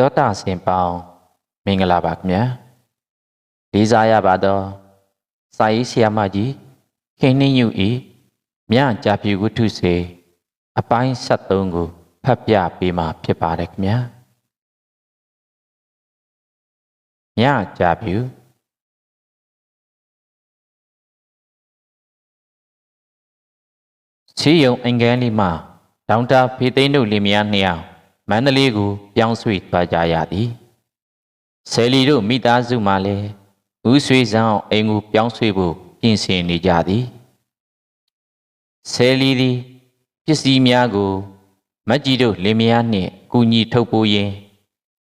သောတာဆင်ပေါင်းမင်္ဂလာပါခင်ဗျာလေးစားရပါတော့စာရေးဆရာမကြီးခင်းနှင်းယူဤမြကြာပြူဝတ္ထုစေအပိုင်း73ကိုဖတ်ပြပေးမှာဖြစ်ပါတယ်ခင်ဗျာမြကြာပြူချီယုံအင်္ဂန်လီမှာဒေါက်တာဖေသိန်းတို့လင်မယားနှစ်ယောက် မန္တလေးကိုပြောင်းရွှေ့သွားကြရသည်ဆယ်လီတို့မိသားစုမှလည်းဦးဆွေဆောင်အိမ်ကိုပြောင်းရွှေ့ဖို့ပြင်ဆင်နေကြသည်ဆယ်လီသည်ပစ္စည်းများကိုမတ်ကြီးတို့လင်မယားနှင့်ကူညီထုတ်ပိုးရင်း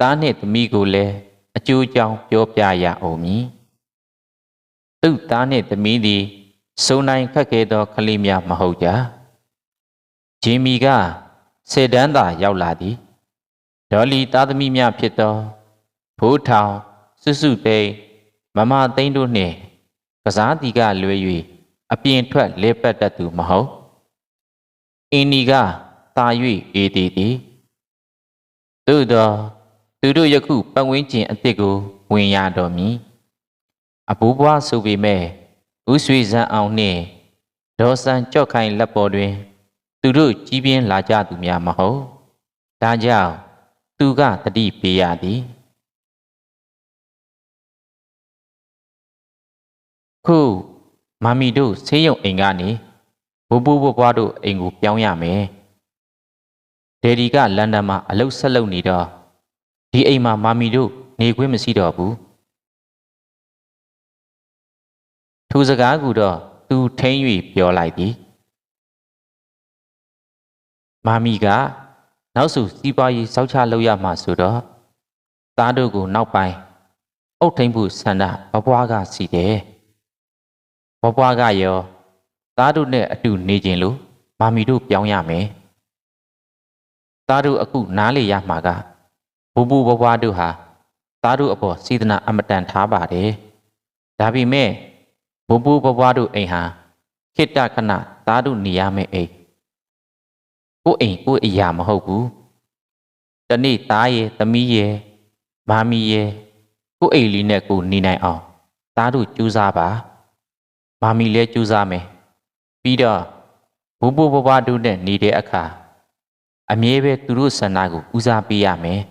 သားနှင့်သမီးကိုလည်းအကျိုးကြောင့်ပြောပြရအောင်မည်သူ့သားနှင့်သမီးသည်စုံနိုင်ခက်ခဲသောကလေးများမဟုတ်ကြဂျင်မီကစေတန်းသာရောက်လာသည် ဒေါ်လီသားသမီးများဖြစ်သောဖိုးထောင်စွစုသိန်းမမသိန်းတို့နှင့်ကစားတီကလွဲ၍အပြင်ထွက်လဲပတ်တတ်သူမဟုတ်အင်းနီကတာ၍အေးသေးသည်သို့သောသူတို့ယခုပတ်ဝန်းကျင်အစ်စ်ကိုဝင်ရတော်မူအဘိုးဘွားဆိုပေမဲ့ဦးဆွေစံအောင်နှင့်ဒေါ်စံကြော့ခိုင်လက်ပေါ်တွင် သူတို့ကြီးပြင်းလာကြသူများမဟုတ်ဒါကြောင့် သူကတတိပေးရသည်ခုမမီတို့ဆေးရုံအိမ်ကနေဘိုးဘိုးဘွားဘွားတို့အိမ်ကိုပြောင်းရမယ်ဒေဒီကလန်ဒန်မှာအလုပ်ဆက်လုပ်နေတော့ဒီအိမ်မှာမမီတို့နေခွင့်မရှိတော့ဘူးသူစကားကူတော့သူထိမ့်၍ပြောလိုက်သည်မာမီက နောက်စုစီးပွားရေးစောက်ချလုပ်ရမှာဆိုတော့သားတို့ကိုနောက်ပိုင်းအုတ်ထိန်ဖို့ဆန္ဒဘဘွားကစီတယ်ဘဘွားကရောသားတို့နဲ့အတူနေခြင်းလို့မာမီတို့ပြောင်းရမယ်သားတို့အခုနားလေရမှာကဘူဘူဘဘွားတို့ဟာသားတို့အပေါ်စေတနာအမတန်ထားပါတယ်ဒါပေမဲ့ဘူဘူဘဘွားတို့အိမ်ဟာခိတ္တခဏသားတို့နေရမယ့်အိမ် ကိုယ့်အိမ်ကိုယ့်အရာမဟုတ်ဘူးတနေ့သားရဲ့သမီးရဲ့မာမီရဲ့ကိုယ့်အိမ်လေးနဲ့ကိုနေနိုင်အောင်သားတို့ကြိုးစားပါမာမီလည်းကြိုးစားမယ်ပြီးတော့ဘူဘူဘဘတို့နဲ့နေတဲ့အခါအမြဲပဲသူတို့ဆန္ဒကိုဦးစားပေးရမယ်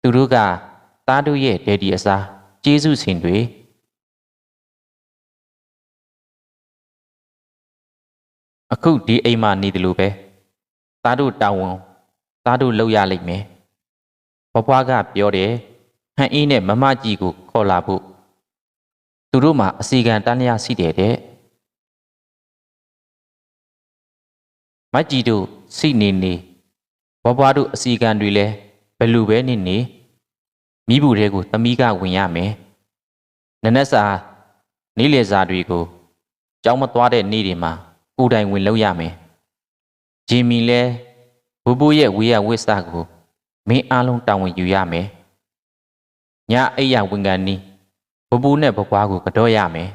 သူတို့ကသားတို့ရဲ့ဒယ်ဒီအစားကျေးဇူးရှင်တွေ အခုဒီအိမ်မှာနေတယ်လို့ပဲသားတို့တာဝန်သားတို့လောက်ရလိမ့်မယ်ဘဘွားကပြောတယ်ဟန်အင်းနဲ့မမကြီးကိုခေါ်လာဖို့သူတို့မှာအစီကံတန်းလျာရှိတယ်တဲ့မကြီးတို့စိနေနေဘဘွားတို့အစီကံတွေလဲဘယ်လိုပဲနေနေမိဘူးတွေကိုသမီးကဝင်ရမယ်နနက်စာနေ့လယ်စာတွေကိုကြောင်းမသွားတဲ့နေ့တွေမှာ ကိုယ်တိုင်ဝင်လောက်ရမယ်။ဂျီမီလဲဘူဘူရဲ့ဝေယဝိဆာကိုမင်းအားလုံးတာဝန်ယူရမယ်။ညအိယာဝင်ကန်နီးဘူဘူနဲ့ဘွားကိုကတော့ရမယ်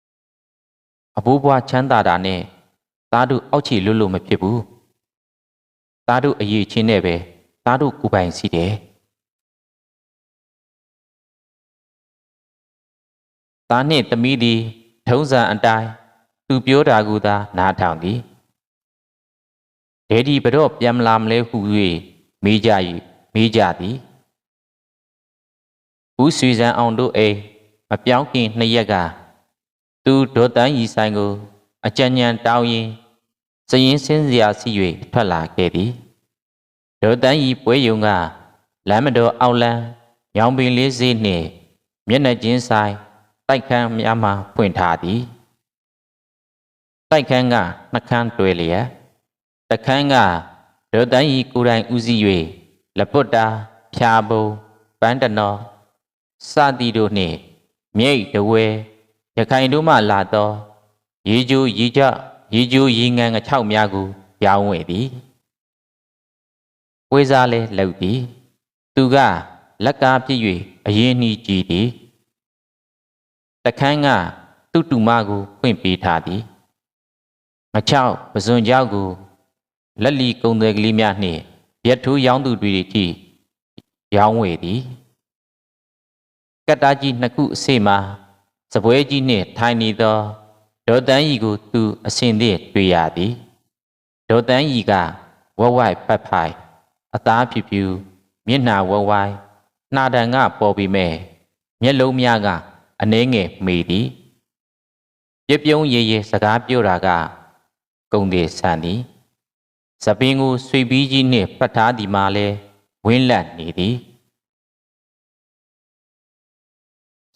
။အဘိုးဘွားချမ်းသာတာနဲ့သားတို့အောက်ခြေလွတ်လို့မဖြစ်ဘူး။သားတို့အရေးချင်းနဲ့ပဲသားတို့ကိုပိုင်စီတယ်။သားနှင့်သမီးသည်ထုံးစံအတိုင်း သူပြောတာကူသာနားထောင်သည်ဒေဒီဘတော့ပြန်မလာမလဲဟု၍မေးကြ၏မေးကြသည်ဦးဆွေစံအောင်တို့အိမ်မပြောင်းခင်နှစ်ရက်ကသူဒေါ်တန်းရီဆိုင်ကို အကြံဉာဏ်တောင်းရင်စရင်စင်းစရာစီ၍ထွက်လာခဲ့သည်ဒေါ်တန်းရီပွဲယုံကလမ်းမတော်အောက်လန်းညောင်ပင်လေးစေးနှင့်မျက်နှာချင်းဆိုင်တိုက်ခန်းများမှဖွင့်ထားသည် တိုက်ခန်းကနှခမ်းတွေ့လျက်တခန်းကဒေါတန်ဤကိုယ်တိုင်ဦးစီး၍လပုတ္တာဖြာဘုံပန်းတနောစသည်တို့နှင့်မြိတ်တဝဲရခိုင်တို့မှလာသောရေကျိုးရေကြရေကျိုးရေငန်းငချောက်များကိုရောင်းဝယ်သည်ဝေစားလဲလှုပ်သည်သူကလက်ကားပြည့်၍အရင်နှီးကြည်သည်တခန်းကသူ့တူမကိုဖွင့်ပေးထားသည် ငချောက်ပဇွန်ကြောက်ကိုလက်လီကုံတွေကလေးများနှင့်ရက်ထိုးရောင်းသူတွေထိရောင်းဝယ်သည်ကတ္တာကြီးနှစ်ခုအစေမှစပွဲကြီးနှင့်ထိုင်နေသောဒေါ်တန်းကြီးကိုသူအစဉ်သည့်တွေ့ရသည်ဒေါ်တန်းကြီးကဝက်ဝိုက်ဖတ်ဖိုက်အသားဖြူဖြူမျက်နှာဝက်ဝိုက်နှာတန်ကပေါ်ပြီးမဲ့မျက်လုံးများကအနှဲငယ်မေသည်ပြပြုံးရေရေစကားပြောတာက ကုံသေးဆန်သည်စပင်းကိုဆွေပြီးကြီးနှင့်ပတ်ထားသည်မှာလဲဝင်းလက်နေသည်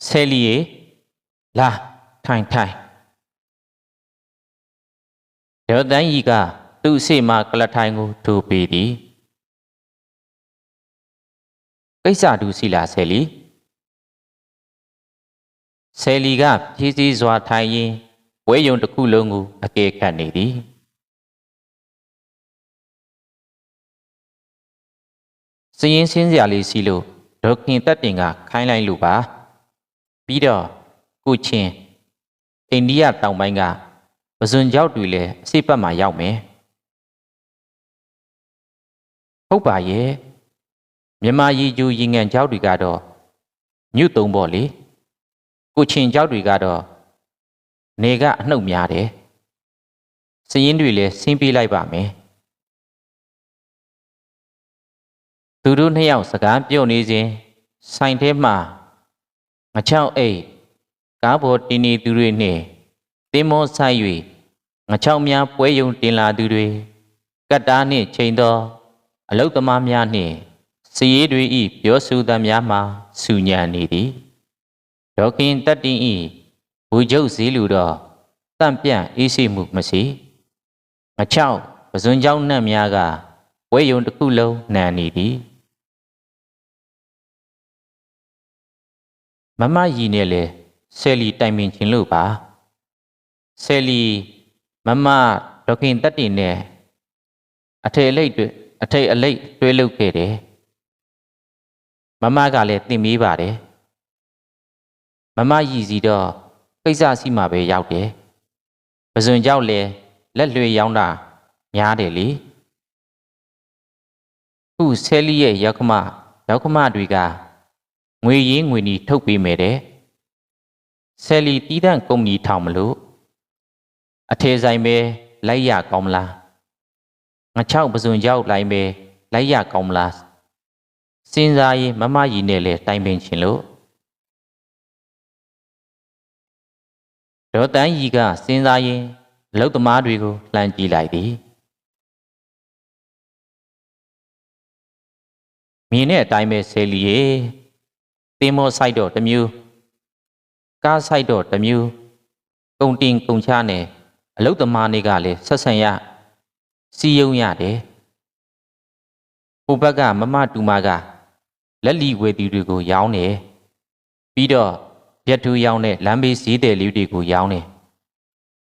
ဆယ်လီရေလာထိုင်ထိုင်ဒေါ်တန်းကြီးကသူ့အစီမကလထိုင်ကိုထိုးပေးသည်ကိစ္စတူစီလာဆယ်လီဆယ်လီကဖြည်းစည်းစွာထိုင်ရင်း ဝဲယုံတစ်ခုလုံးကိုအကဲခတ်နေသည်စရင်စင်းစရာလေးစီလို့ဒေါခင်တက်တင်ကခိုင်းလိုက်လို့ပါပြီးတော့ကုချင်းအိန္ဒိယတောင်ပိုင်းကပဇွန်ကြောက်တွေလည်းအစိတ်ပတ်မှာရောက်မယ်ဟုတ်ပါရဲ့မြန်မာရီကျူရင်ငံကြောက်တွေကတော့ညွတ်သုံးပေါ့လေကုချင်းကြောက်တွေကတော့ နေကအနှုတ်များတယ်စရင်တွေလည်းဆင်းပေးလိုက်ပါမယ်သူတို့နှစ်ယောက်စကားပြောနေစဉ်ဆိုင်ထဲမှာငချောက်အိတ်ကားပေါ်တင်နေသူတွေနှင့်တင်းမောဆိုင်၍ငချောက်များပွဲယုံတင်လာသူတွေကတ္တာနှင့်ချိန်သော အလုတ်သမားများနှင့်စည်ရည်တွေဤပြောဆိုသမျှမှာစူညံနေသည်ဒေါခင်တတ္တင်ဤ ဘူကျုပ်စည်းလူတော့တန့်ပြန့်အေးစိမှုမရှိငချောက်ပဇွန်ကြောင်းနှံ့များကပွဲယုံတစ်ခုလုံးနံနေသည်မမရီနဲ့လေဆယ်လီတိုင်ပင်ခြင်းလို့ပါဆယ်လီမမဒေါခင်တက်တင်နဲ့အထေအလိတ်တွေအထေအလိတ်တွဲလုပ်ခဲ့တယ်မမကလည်းတင်မေးပါတယ်မမရီစီတော့ ကိစ္စစီမှာပဲရောက်တယ်ပဇွန်ကြောက်လေလက်လွေရောင်းတာများတယ်လေခုဆယ်လီရဲ့ရောက်ခမရောက်ခမတွေကငွေရင်းငွေနီထုတ်ပေးမယ်တဲ့ဆယ်လီတီးတန့်ကုမ္ပဏီထောင်မလို့အထေဆိုင်ပဲလိုက်ရကောင်းမလားငါချောက်ပစွန်ရောက်လိုက်ပဲလိုက်ရကောင်းမလားစဉ်းစားရင်မမကြီးနဲ့လဲတိုင်ပင်ချင်လို့ ဒေါ်တန်းကြီးကစဉ်းစားရင်လုတ်သမားတွေကိုလှမ်းကြည့်လိုက်သည်မြင်တဲ့အတိုင်းပဲဆယ်လီရေတင်းမောဆိုင်တော့တမျိုးကားဆိုင်တော့တမျိုးကုံတင်ကုံချနဲ့အလုတ်သမားတွေကလည်းဆက်ဆံရစီယုံရတယ်ဟိုဘက်ကမမတူမကလက်လီဝေတီတွေကိုရောင်းတယ်ပြီးတော့ ပြက်ထူးရောင်းတဲ့လမ်းဘေးစည်းတယ်လေးတွေကိုရောင်းတယ်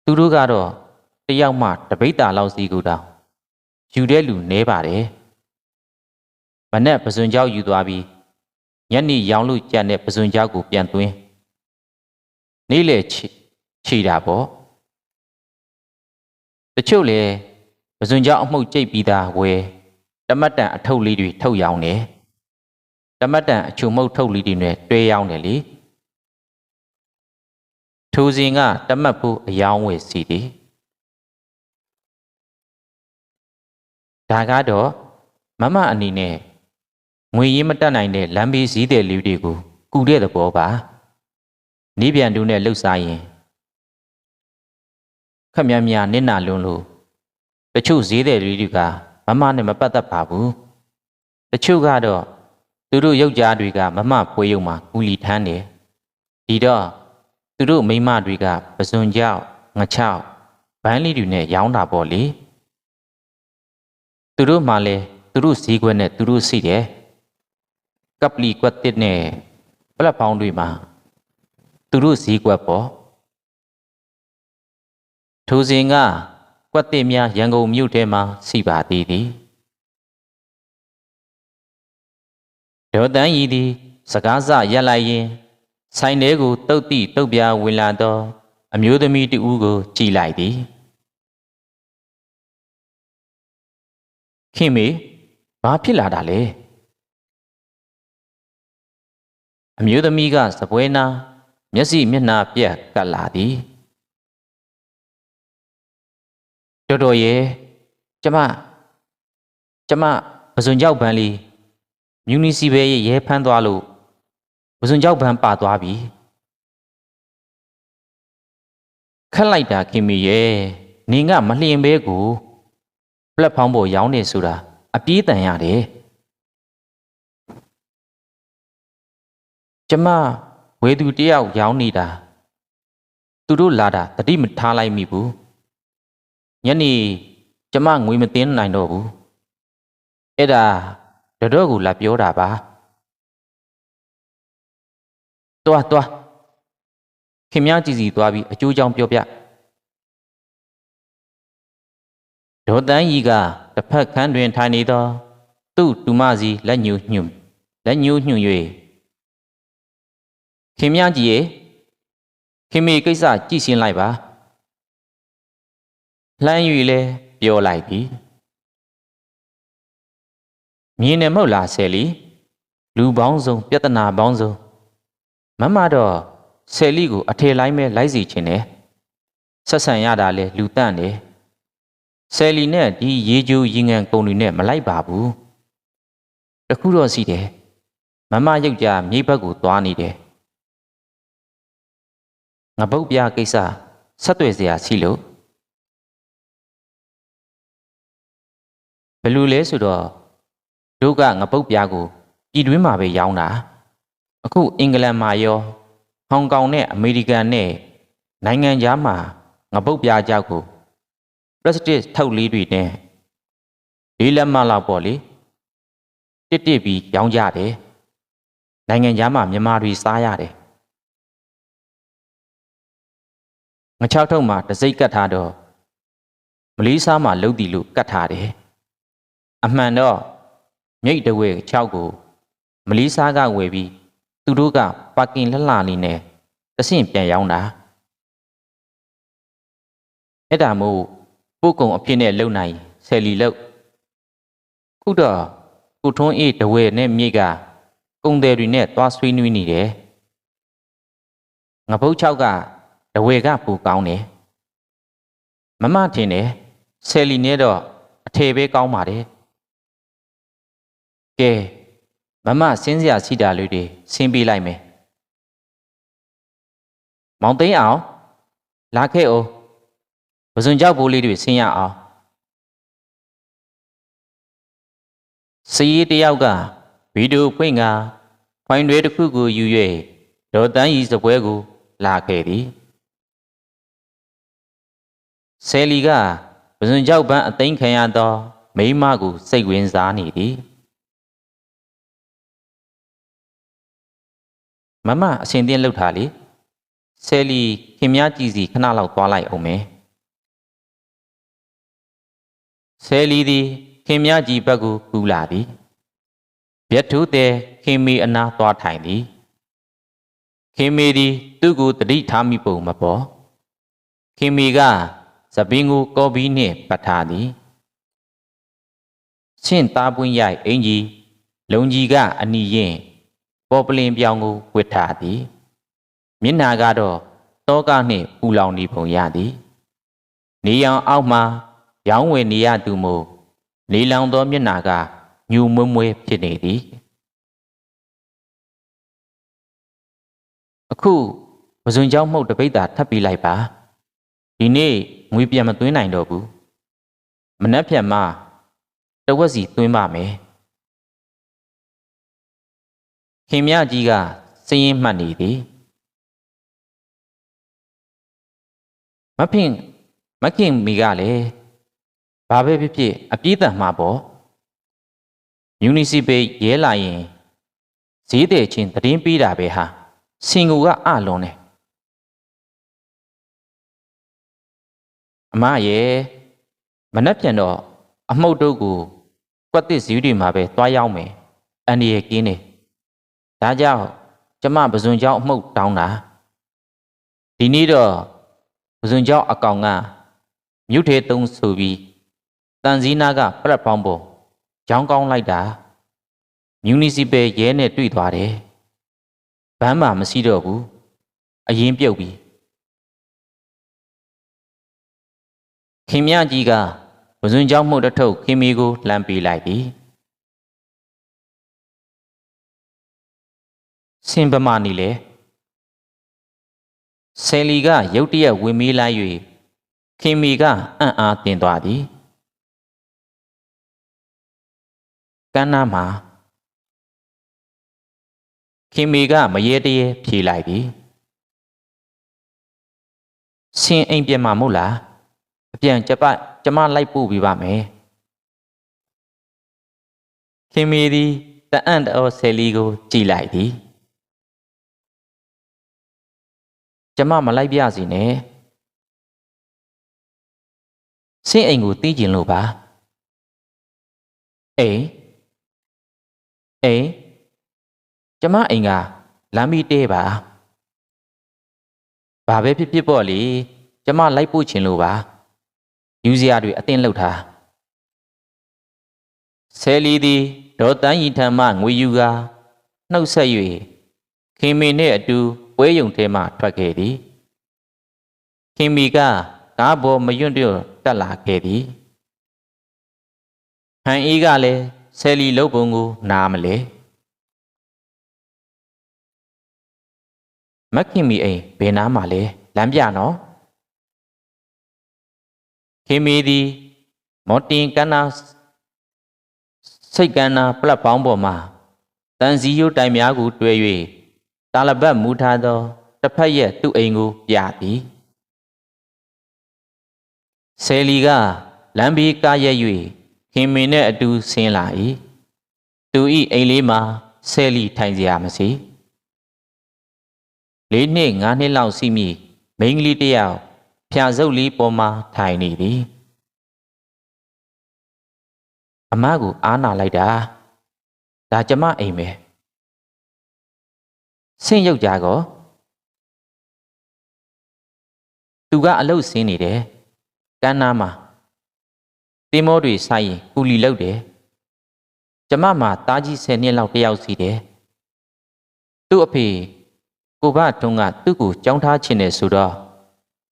သူတို့ကတော့တယောက်မှတပိတ်တာလောက်စီကူတောင်ယူတဲ့လူနဲပါတယ်မနဲ့ပစွန်ကြောက်ယူသွားပြီးညနေရောင်းလို့ကြံတဲ့ပစွန်ကြောက်ကိုပြန်သွင်းနေ့လေချီချီတာပေါ့တချို့လေပစွန်ကြောက်အမှုတ်ကြိတ်ပြီးသားဝဲတမတ်တန်အထုပ်လေးတွေထုတ်ရောင်းတယ်တမတ်တန်အချုံမုတ်ထုတ်လေးတွေနဲ့တွဲရောင်းတယ်လေ ထိုစဉ်ကတမတ်ဖို့အယောင်းဝယ်စီသည်ဒါကတော့မမအနေနဲ့ငွေရင်းမတက်နိုင်တဲ့လမ်းဘေးစည်းတဲ့လူတွေကိုကူတဲ့သဘောပါနေပြန်တူနဲ့လှုပ်ရှားရင်ခက်များများနစ်နာလွန်းလို့တချို့ဈေးတဲ့လူတွေကမမနဲ့မပတ်သက်ပါဘူးတချို့ကတော့သူတို့ယောက်ျားတွေကမမဖွေးရုံမှာကူလီထမ်းတယ်ဒီတော့ သူတို့မိန်းမတွေကပစွန်ကြောက်ငချောက်ဘန်းလေးတွေနဲ့ရောင်းတာပေါ့လေသူတို့မှလည်းသူတို့ဈေးကွက်နဲ့သူတို့စိတယ်ကပ်လီကွက်တစ်နဲ့ပလက်ဖောင်းတွေမှာသူတို့ဈေးကွက်ပေါ့ထိုစဉ်ကကွက်တစ်များရန်ကုန်မြို့ထဲမှာစီပါသေးသည်ဒေါ်တန်းရီသည် စကားစရက်လိုက်ရင် ဆိုင်ထဲကိုတုတ်တိတုတ်ပြားဝင်လာသောအမျိုးသမီးတဦးကို ကြည်လိုက်သည်ခင်မေဘာဖြစ်လာတာလဲအမျိုးသမီးကစပွဲနာမျက်စိမျက်နှာပြက်ကပ်လာသည်တော်တော်ရဲ့ကျမကျမပစွန်ကြောက်ပန်းလေးမြူနီစီပယ်ရဲ့ရဲဖမ်းသွားလို့ ပစွန်ကြောက်ပန်းပါသွားပြီခက်လိုက်တာခင်မီရဲ့နင်ကမလျင်ဘဲကိုပလက်ဖောင်းပေါ်ရောင်းနေဆိုတာအပြေးတန်ရတယ်ကျမဝေသူတယောက်ရောင်းနေတာသူတို့လာတာတတိမထားလိုက်မိဘူးညနေကျမငွေမသိမ်းနိုင်တော့ဘူးအဲ့ဒါတတော်ကလာပြောတာပါ တွားတွားခင်များကြည်စီသွားပြီးအကျိုးကြောင့်ပြောပြဒေါ်တန်းကြီးကတစ်ဖက်ခန်းတွင်ထိုင်နေသော သူ့တူမစီလက်ညှိုးညွှန်လက်ညှိုးညွှန်၍ခင်များကြီးရေခင်မေကိစ္စကြည့်ရှင်းလိုက်ပါလှမ်း၍လဲပြောလိုက်ပြီမြင်နေမဟုတ်လားဆယ်လီလူပေါင်းစုံပြဿနာပေါင်းစုံ မမတော့ဆယ်လီကိုအထေလိုက်မဲ့လိုက်စီခြင်းတယ်ဆက်ဆံရတာလဲလူတန့်တယ်ဆယ်လီနဲ့ဒီရေကျူရင်ငံကုံတွေနဲ့မလိုက်ပါဘူးတခုတော့စီတယ်မမယောက်ျားမြိတ်ဘက်ကိုသွားနေတယ်ငပုတ်ပြကိစ္စဆက်တွေ့စရာရှိလို့ဘယ်လိုလဲဆိုတော့တို့ကငပုတ်ပြကိုပြည်တွင်းမှာပဲရောင်းတာ အခုအင်္ဂလန်မှာရောဟောင်ကောင်နဲ့အမေရိကန်နဲ့နိုင်ငံခြားမှာငပုတ်ပြကြောက်ကို plastic ထုတ်လေးတွေနဲ့လေးလက်မလောက်ပေါ့လေတစ်တစ်ပြီးရောင်းကြတယ်နိုင်ငံခြားမှာမြန်မာတွေစားရတယ်ငချောက်ထုံမှာတစိမ့်ကတ်ထားတော့မလေးစားမှာလုတ်တီလို့ကတ်ထားတယ်အမှန်တော့မြိတ်တဝဲ6ကိုမလေးစားကဝယ်ပြီး သူတို့ကပါကင်လှလှလေးနဲ့တဆင့်ပြန်ရောင်းတာအဲ့ဒါမို့ပို့ကုံအဖြစ်နဲ့လုံနိုင်ဆယ်လီလောက်ခုတော့ကုထုံးအေးတဝဲနဲ့မြိတ်ကကုံတယ်တွေနဲ့သွားဆွေးနွေးနေတယ်ငပုတ်6ကတဝဲကပူကောင်းတယ်မမထင်တယ်ဆယ်လီနဲ့တော့အထေပဲကောင်းပါတယ်ကဲ မမစင်းစရာရှိတာလေးတွေဆင်းပေးလိုက်မယ်မောင်သိန်းအောင်လာခဲ့အောင်ပစွန်ကြောက်ဘိုးလေးတွေဆင်းရအောင်စီးတယောက်ကဗီဒီယိုဖွင့်ကဖိုင်တွေတစ်ခုကိုယူ၍ဒေါ်တန်းရီစပွဲကိုလာခဲ့သည်ဆယ်လီကပစွန်ကြောက်ပန်းအသိမ်းခံရသောမိမကိုစိတ်ဝင်စားနေသည် မမအရှင်တင်းလှုပ်ထားလေဆယ်လီခင်များကြည်စီခဏလောက်သွားလိုက်အောင်မယ်ဆယ်လီသည်ခင်များကြည်ဘက်ကိုကူလာသည်ဗျက်ထုတဲ့ခင်မီအနာသွားထိုင်သည်ခင်မီသည်သူ့ကိုတတိထားမိပုံမပေါ်ခင်မီကသပင်းကိုကော်ဘီနှင့်ပတ်ထားသည်ချင်းသားပွင့်ရိုက်အင်ကြီးလုံကြီးကအနီရင် ပေါ်ပလင်ပြောင်ကိုဝစ်ထားသည်မျက်နာကတော့တောကနှင့်ပူလောင်နေပုံရသည်နေရောင်အောက်မှရောင်းဝယ်နေရသူမို့နေလောင်သောမျက်နာကညူမွေးမွေးဖြစ်နေသည်အခုပဇွန်เจ้าမှုတ်တပိတ်တာထပ်ပြီးလိုက်ပါဒီနေ့ငွေပြန်မသွင်းနိုင်တော့ဘူးမနှက်ဖြန်မှတဝက်စီသွင်းပါမယ် ခင်မြကြီးကစည်ရင်မှတ်နေသည်မဖင်မခင်မိကလည်းဘာပဲဖြစ်ဖြစ်အပြေးတန်မှာပေါ့မြူနီစီပေရဲလာရင်ဈေးတဲ့ချင်းတည်င်းပေးတာပဲဟာစင်ကူကအလွန်တယ်အမရဲ့မနှက်ပြန်တော့အမှုတ်တို့ကိုကွက်တစ်ဇီးတွေမှာပဲတွားရောက်မယ်အန်ဒီရဲ့ကင်းနေ ဒါကြောင့်ကျမပဇွန်ကြောင့်အမှုတ်တောင်းတာဒီနေ့တော့ပဇွန်ကြောင့်အကောင်ကမြုပ်ထေသုံးဆိုပြီးတန်စည်းနာကပရက်ဖောင်းပေါ်ရောင်းကောင်းလိုက်တာမြူနီစီပယ်ရဲနဲ့တွေ့သွားတယ်ဘန်းမှာမရှိတော့ဘူးအရင်ပြုတ်ပြီးခင်မြကြီးကပဇွန်ကြောင့်မှုတ်တထုပ်ခင်မီကိုလှမ်းပေးလိုက်ပြီး ည်စင်ပမာနီလေဆယ်လီကရုတ်တရက်ဝင်မေးလိုက်၍ခင်မီကအံ့အားတင်သွားသည်ကန်းနာမှာခင်မီကမရေတရေဖြေလိုက်သည်ဆင်းအိမ်ပြန်မှာမို့လားအပြန်ကျပကျမလိုက်ပို့ပေးပါမယ်ခင်မီသည်တအံ့တော်ဆယ်လီကိုကြည်လိုက်သည် ကျမမလိုက်ပြစီနဲ့ဆင်းအိမ်ကိုတီးကျင်လို့ပါအိမ်အိမ်ကျမအိမ်ကလမ်းမီတဲပါဘာပဲဖြစ်ဖြစ်ပေါ့လေကျမလိုက်ပို့ချင်လို့ပါယူစရာတွေအတင်းလောက်ထားဆယ်လီသည်ဒေါ်တန်းရီထံမှငွေယူကာနှုတ်ဆက်၍ခင်မီနှင့်အတူ ပွဲယုံထဲမှထွက်ခဲ့သည်ခင်မီကကားပေါ်မယွန့်တွတ်တက်လာခဲ့သည်ဟန်အေးကလည်းဆယ်လီလုတ်ပုံကိုနားမလဲမက်ခင်မီအိမ်ဘယ်နားမှာလဲလမ်းပြနော်ခင်မီသည်မော်တင်ကန်းနာစိတ်ကန်းနာပလက်ဖောင်းပေါ်မှာတန်စီယိုတိုင်များကိုတွဲ၍ တာလပတ်မူထားသောတစ်ဖက်ရဲ့သူ့အိမ်ကိုပြသည်ဆယ်လီကလမ်းဘေးကားရက်၍ခင်မင်နှင့်အတူဆင်းလာ၏သူ၏အိမ်လေးမှာဆယ်လီထိုင်စရာမရှိလေးနှစ်ငါးနှစ်လောက်ရှိမိမိန်းကလေးတစ်ယောက်ဖြာစုပ်လေးပေါ်မှာထိုင်နေသည်အမကိုအားနာလိုက်တာဒါကျမအိမ်ပဲ ဆင့်ရုပ်ကြကောသူကအလုတ်ဆင်းနေတယ်ကန်းနာမှာတင်းမောတွေဆိုင်ရင်ကူလီလောက်တယ်ကျမမှာတားကြီး10နှစ်လောက်တယောက်စီတယ်သူ့အဖေကိုဘထုံးကသူ့ကိုကြောင်းထားခြင်းနဲ့ဆိုတော့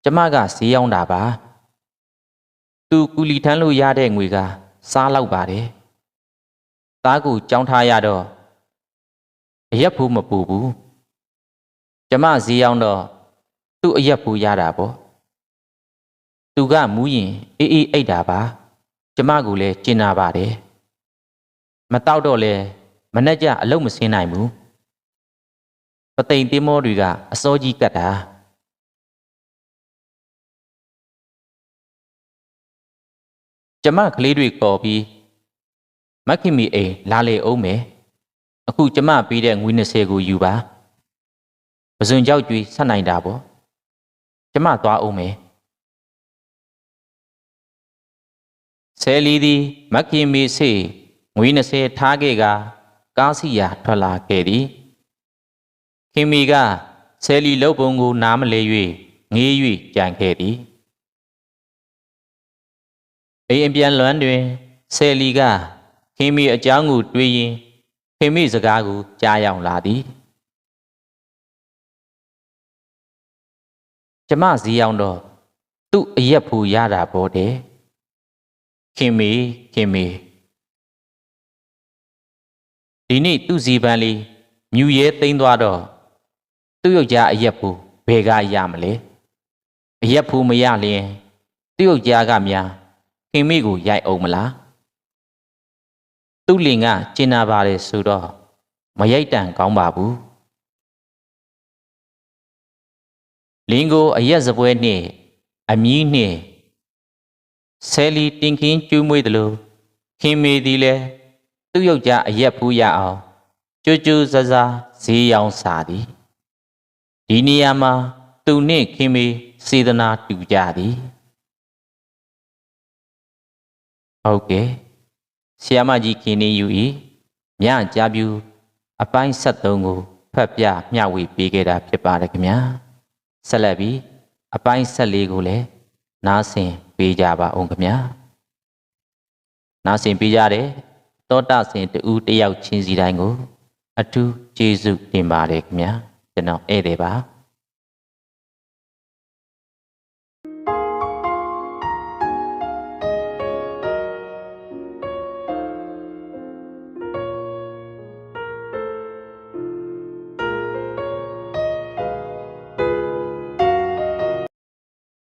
ကျမကဈေးရောက်တာပါသူကူလီထမ်းလို့ရတဲ့ငွေကစားလောက်ပါတယ်သားကိုကြောင်းထားရတော့အရက်ဖို့မပူဘူး ကျမဈေးရောက်တော့သူ့အရက်ဖို့ရတာပေါ့သူကမူးရင်အေးအေးအိတ်တာပါ ကျမကလည်းကျင်နာပါတယ်မတောက်တော့လဲမနဲ့ကြအလုံးမစင်းနိုင်ဘူးပသိမ်တင်းမောတွေကအစောကြီးကတ်တာကျမကလေးတွေကော်ပြီးမက်ခင်မီအိမ်လာလေအောင်မယ်အခုကျမပေးတဲ့ငွေ20ကိုယူပါ ပဇွန်ကြောက်ကြွေးဆက်နိုင်တာပေါ့ကျမသွားအောင်မယ်ဆယ်လီသည်မက်ခင်မီစေငွေ20ထားခဲ့ကကားစီယာထွက်လာခဲ့သည်ခင်မီကဆယ်လီလုတ်ပုံကိုနားမလဲ၍ငေး၍ကြံခဲ့သည်အိမ်အပြန်လွမ်းတွင်ဆယ်လီကခင်မီအကြောင်းကိုတွေးရင်းခင်မီစကားကိုကြားရောက်လာသည် ကျမစည်းအောင်တော့သူ့အရက်ဖူရတာပေါ့တဲ့ခင်မီခင်မီဒီနေ့သူ့စီပန်းလေးမြူရဲသိမ်းသွားတော့သူ့ယောက်ျားအရက်ဖူဘယ်ကရမလဲအရက်ဖူမရလျင်သူ့ယောက်ျားကများခင်မိကိုရိုက်အောင်မလားသူ့လင်ကကျင်နာပါတယ်ဆိုတော့မရိုက်တန်ကောင်းပါဘူး လင်ကိုအရက်စပွဲနှင့်အမီးနှင့်ဆယ်လီတင်ခင်းကျူးမွေးတယ်လို့ခင်မေသည်လဲသူ့ယောက်ျားအရက်ဖူးရအောင်ကြွကြွဆဆဈေးရောင်းစာသည်ဒီနေရာမှာသူနှင့်ခင်မေစေတနာတူကြသည်ဟုတ်ကဲ့ဆီယမကြီးခင်နေယူ၏မြကြပြူအပိုင်း73ကိုဖတ်ပြမျှဝေပေးခဲ့တာဖြစ်ပါတယ်ခင်ဗျာ ဆက်လက်ပြီးအပိုင်း14ကိုလည်းနားဆင်ပေးကြပါအောင်ခင်ဗျာနားဆင်ပေးကြတယ်တောတဆင်တူတယောက်ချင်းစီတိုင်းကို အထူးကျေးဇူးတင်ပါတယ်ခင်ဗျာကျွန်တော်ဧည့်သည်ပါ